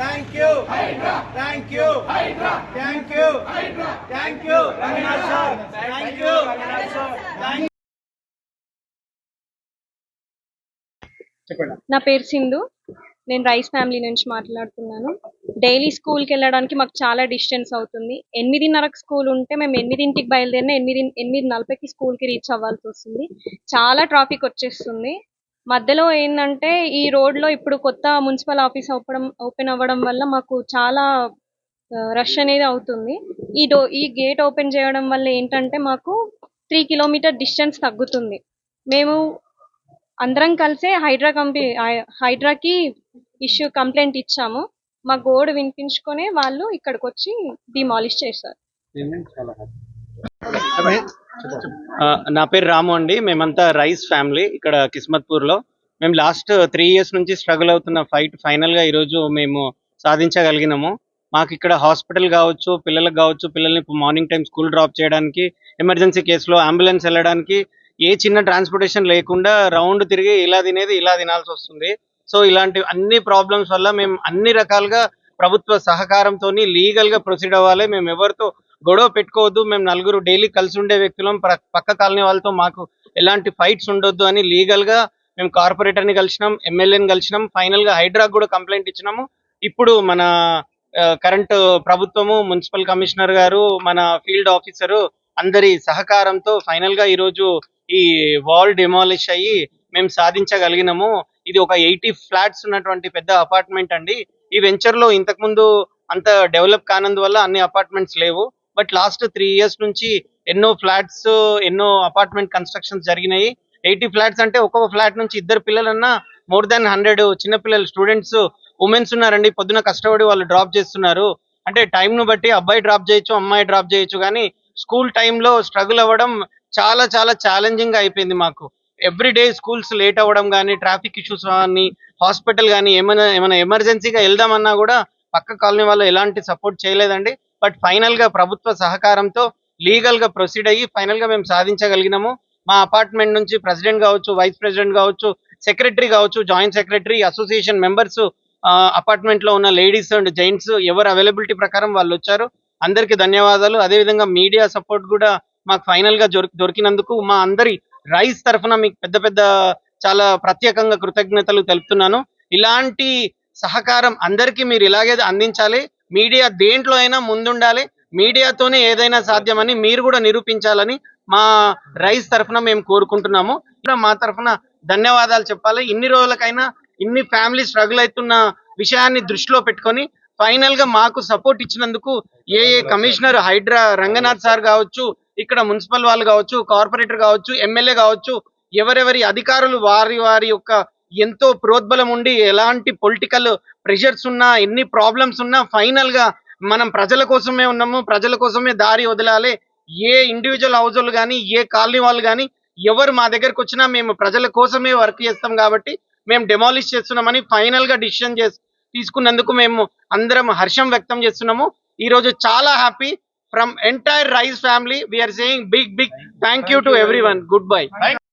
Thank you thank you thank you thank you Ranganath sir thank you thank నా పేరు సింధు. నేను rice family నుంచి మాట్లాడుతున్నాను. డైలీ స్కూల్కి వెళ్ళడానికి మాకు చాలా డిస్టెన్స్ అవుతుంది. ఎనిమిదిన్నరకు స్కూల్ ఉంటే మేము ఎనిమిదింటికి బయలుదేరిన ఎనిమిది ఎనిమిది నలభైకి స్కూల్కి రీచ్ అవ్వాల్సి వస్తుంది. చాలా ట్రాఫిక్ వచ్చేస్తుంది. మధ్యలో ఏంటంటే ఈ రోడ్లో ఇప్పుడు కొత్త మున్సిపల్ ఆఫీస్ ఓపెన్ ఓపెన్ అవ్వడం వల్ల మాకు చాలా రష్ అనేది అవుతుంది. ఈ డో ఈ గేట్ ఓపెన్ చేయడం వల్ల ఏంటంటే మాకు త్రీ కిలోమీటర్ డిస్టెన్స్ తగ్గుతుంది. మేము అందరం కలిసే హైడ్రా కంపెనీ హైడ్రాకి ఇష్యూ కంప్లైంట్ ఇచ్చాము. మా గోడు వినిపించుకొని వాళ్ళు ఇక్కడికి వచ్చి డిమాలిష్ చేశారు. నా పేరు రాము అండి. మేమంతా రైస్ ఫ్యామిలీ ఇక్కడ కిస్మత్పూర్లో మేము లాస్ట్ త్రీ ఇయర్స్ నుంచి స్ట్రగుల్ అవుతున్న ఫైట్ ఫైనల్గా ఈరోజు మేము సాధించగలిగినాము. మాకు ఇక్కడ హాస్పిటల్ కావచ్చు పిల్లలకు కావచ్చు పిల్లల్ని మార్నింగ్ టైం స్కూల్ డ్రాప్ చేయడానికి ఎమర్జెన్సీ కేసులో అంబులెన్స్ వెళ్ళడానికి ఏ చిన్న ట్రాన్స్పోర్టేషన్ లేకుండా రౌండ్ తిరిగి ఇలా తినేది ఇలా తినాల్సి వస్తుంది. సో ఇలాంటి అన్ని ప్రాబ్లమ్స్ వల్ల మేము అన్ని రకాలుగా ప్రభుత్వ సహకారంతో లీగల్గా ప్రొసీడ్ అవ్వాలి. మేము ఎవరితో గొడవ పెట్టుకోవద్దు. మేము నలుగురు డైలీ కలిసి ఉండే వ్యక్తులం. పక్క కాలనీ వాళ్ళతో మాకు ఎలాంటి ఫైట్స్ ఉండొద్దు అని లీగల్గా మేము కార్పొరేటర్ని కలిసినాం ఎమ్మెల్యేని కలిసినాం. ఫైనల్గా హైడ్రా కూడా కంప్లైంట్ ఇచ్చినాము. ఇప్పుడు మన కరెంట్ ప్రభుత్వము మున్సిపల్ కమిషనర్ గారు మన ఫీల్డ్ ఆఫీసరు అందరి సహకారంతో ఫైనల్గా ఈరోజు ఈ వాల్ డిమాలిష్ అయ్యి మేము సాధించగలిగినాము. ఇది ఒక ఎయిటీ ఫ్లాట్స్ ఉన్నటువంటి పెద్ద అపార్ట్మెంట్ అండి. ఈ వెంచర్లో ఇంతకు ముందు అంత డెవలప్ కానందువల్ల అన్ని అపార్ట్మెంట్స్ లేవు. బట్ లాస్ట్ త్రీ ఇయర్స్ నుంచి ఎన్నో ఫ్లాట్స్ ఎన్నో అపార్ట్మెంట్ కన్స్ట్రక్షన్స్ జరిగినాయి. ఎయిటీ ఫ్లాట్స్ అంటే ఒక్కొక్క ఫ్లాట్ నుంచి ఇద్దరు పిల్లలన్నా మోర్ దాన్ హండ్రెడ్ చిన్న పిల్లలు స్టూడెంట్స్ ఉమెన్స్ ఉన్నారండి. పొద్దున కష్టపడి వాళ్ళు డ్రాప్ చేస్తున్నారు. అంటే టైంను బట్టి అబ్బాయి డ్రాప్ చేయొచ్చు అమ్మాయి డ్రాప్ చేయొచ్చు కానీ స్కూల్ టైంలో స్ట్రగుల్ అవ్వడం చాలా చాలా ఛాలెంజింగ్ అయిపోయింది మాకు. ఎవ్రీ డే స్కూల్స్ లేట్ అవ్వడం కానీ ట్రాఫిక్ ఇష్యూస్ కానీ హాస్పిటల్ కానీ ఏమైనా ఏమైనా ఎమర్జెన్సీగా వెళ్దామన్నా కూడా పక్క కాలనీ వాళ్ళు ఎలాంటి సపోర్ట్ చేయలేదండి. బట్ ఫైనల్గా ప్రభుత్వ సహకారంతో లీగల్గా ప్రొసీడ్ అయ్యి ఫైనల్గా మేము సాధించగలిగినాము. మా అపార్ట్మెంట్ నుంచి ప్రెసిడెంట్ కావచ్చు వైస్ ప్రెసిడెంట్ కావచ్చు సెక్రటరీ కావచ్చు జాయింట్ సెక్రటరీ అసోసియేషన్ మెంబర్స్ అపార్ట్మెంట్లో ఉన్న లేడీస్ అండ్ జెంట్స్ ఎవరు అవైలబిలిటీ ప్రకారం వాళ్ళు వచ్చారు. అందరికీ ధన్యవాదాలు. అదేవిధంగా మీడియా సపోర్ట్ కూడా మాకు ఫైనల్గా దొరికినందుకు మా అందరి రైస్ తరఫున మీకు పెద్ద పెద్ద చాలా ప్రత్యేకంగా కృతజ్ఞతలు తెలుపుతున్నాను. ఇలాంటి సహకారం అందరికీ మీరు ఇలాగే అందించాలి. మీడియా దేంట్లో అయినా ముందుండాలి. మీడియాతోనే ఏదైనా సాధ్యమని మీరు కూడా నిరూపించాలని మా రైస్ తరఫున మేము కోరుకుంటున్నాము. మా తరఫున ధన్యవాదాలు చెప్పాలి. ఇన్ని రోజులకైనా ఇన్ని ఫ్యామిలీ స్ట్రగుల్ అవుతున్న విషయాన్ని దృష్టిలో పెట్టుకొని ఫైనల్గా మాకు సపోర్ట్ ఇచ్చినందుకు ఏ ఏ కమిషనర్ హైడ్రా రంగనాథ్ సార్ కావచ్చు ఇక్కడ మున్సిపల్ వాళ్ళు కావచ్చు కార్పొరేటర్ కావచ్చు ఎమ్మెల్యే కావచ్చు ఎవరెవరి అధికారులు వారి వారి యొక్క ఎంతో ప్రోద్బలం ఉండి ఎలాంటి పొలిటికల్ ప్రెషర్స్ ఉన్నా ఎన్ని ప్రాబ్లమ్స్ ఉన్నా ఫైనల్గా మనం ప్రజల కోసమే ఉన్నాము ప్రజల కోసమే దారి వదలాలి. ఏ ఇండివిజువల్ హౌస్ హోల్డ్ కానీ ఏ కాలనీ వాళ్ళు కానీ ఎవరు మా దగ్గరకు వచ్చినా మేము ప్రజల కోసమే వర్క్ చేస్తాం కాబట్టి మేము డెమాలిష్ చేస్తున్నామని ఫైనల్గా డిసిషన్ చేసి తీసుకున్నందుకు మేము అందరం హర్షం వ్యక్తం చేస్తున్నాము. ఈ రోజు చాలా happy from entire rice family we are saying big big thank you to everyone goodbye